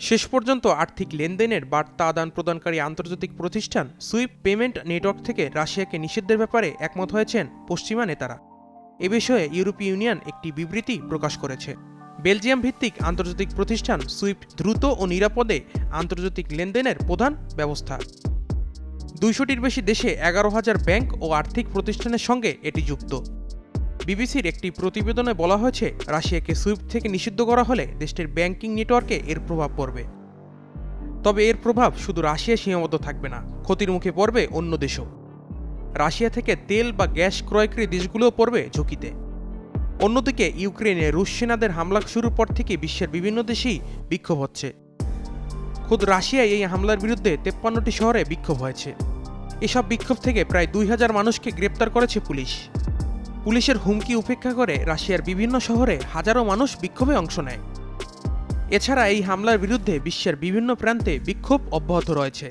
শেষ পর্যন্ত আর্থিক লেনদেনের বার্তা আদান প্রদানকারী আন্তর্জাতিক প্রতিষ্ঠান সুইপ পেমেন্ট নেটওয়ার্ক থেকে রাশিয়াকে নিষিদ্ধের ব্যাপারে একমত হয়েছেন পশ্চিমা নেতারা। এ বিষয়ে ইউরোপীয় ইউনিয়ন একটি বিবৃতি প্রকাশ করেছে। বেলজিয়াম ভিত্তিক আন্তর্জাতিক প্রতিষ্ঠান সুইফট দ্রুত ও নিরাপদে আন্তর্জাতিক লেনদেনের প্রধান ব্যবস্থা। দুইশোটির বেশি দেশে এগারো হাজার ব্যাংক ও আর্থিক প্রতিষ্ঠানের সঙ্গে এটি যুক্ত। বিবিসির একটি প্রতিবেদনে বলা হয়েছে, রাশিয়াকে সুইফট থেকে নিষিদ্ধ করা হলে দেশটির ব্যাংকিং নেটওয়ার্কে এর প্রভাব পড়বে। তবে এর প্রভাব শুধু রাশিয়া সীমাবদ্ধ থাকবে না, ক্ষতির মুখে পড়বে অন্য দেশও। রাশিয়া থেকে তেল বা গ্যাস ক্রয়কারী দেশগুলোও পড়বে ঝুঁকিতে। অন্যদিকে ইউক্রেনে রুশ সেনাদের হামলা শুরুর পর থেকে বিশ্বের বিভিন্ন দেশেই বিক্ষোভ হচ্ছে। খোদ রাশিয়ায় এই হামলার বিরুদ্ধে তেপ্পান্নটি শহরে বিক্ষোভ হয়েছে। এসব বিক্ষোভ থেকে প্রায় দুই হাজার মানুষকে গ্রেপ্তার করেছে পুলিশ। পুলিশের হুমকি উপেক্ষা করে রাশিয়ার বিভিন্ন শহরে হাজারো মানুষ বিক্ষোভে অংশ নেয়। এছাড়া এই হামলার বিরুদ্ধে বিশ্বের বিভিন্ন প্রান্তে বিক্ষোভ অব্যাহত রয়েছে।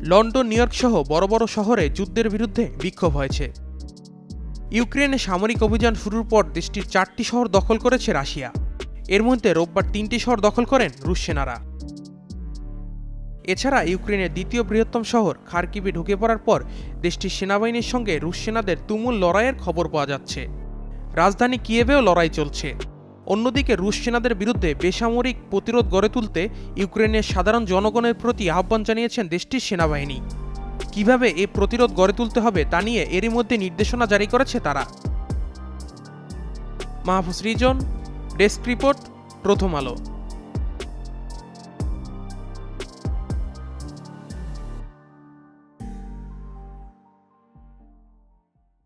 লন্ডন, নিউ ইয়র্ক সহ বড় বড় শহরে যুদ্ধের বিরুদ্ধে বিক্ষোভ হয়েছে। ইউক্রেনে সামরিক অভিযান শুরুর পর দেশটির চারটি শহর দখল করেছে রাশিয়া। এর মধ্যে রোববার তিনটি শহর দখল করেন রুশ সেনারা। এছাড়া ইউক্রেনের দ্বিতীয় বৃহত্তম শহর খার্কিবে ঢুকে পড়ার পর দেশটির সেনাবাহিনীর সঙ্গে রুশ সেনাদের তুমুল লড়াইয়ের খবর পাওয়া যাচ্ছে। রাজধানী কিয়েভেও লড়াই চলছে। অন্যদিকে রুশ সেনাদের বিরুদ্ধে বেসামরিক প্রতিরোধ গড়ে তুলতে ইউক্রেনের সাধারণ জনগণের প্রতি আহ্বান জানিয়েছেন দেশটির সেনাবাহিনী। কীভাবে এই প্রতিরোধ গড়ে তুলতে হবে তা নিয়ে এরই মধ্যে নির্দেশনা জারি করেছে তারা। মাহফুজ রিজন, ডেস্ক রিপোর্ট, প্রথম আলো।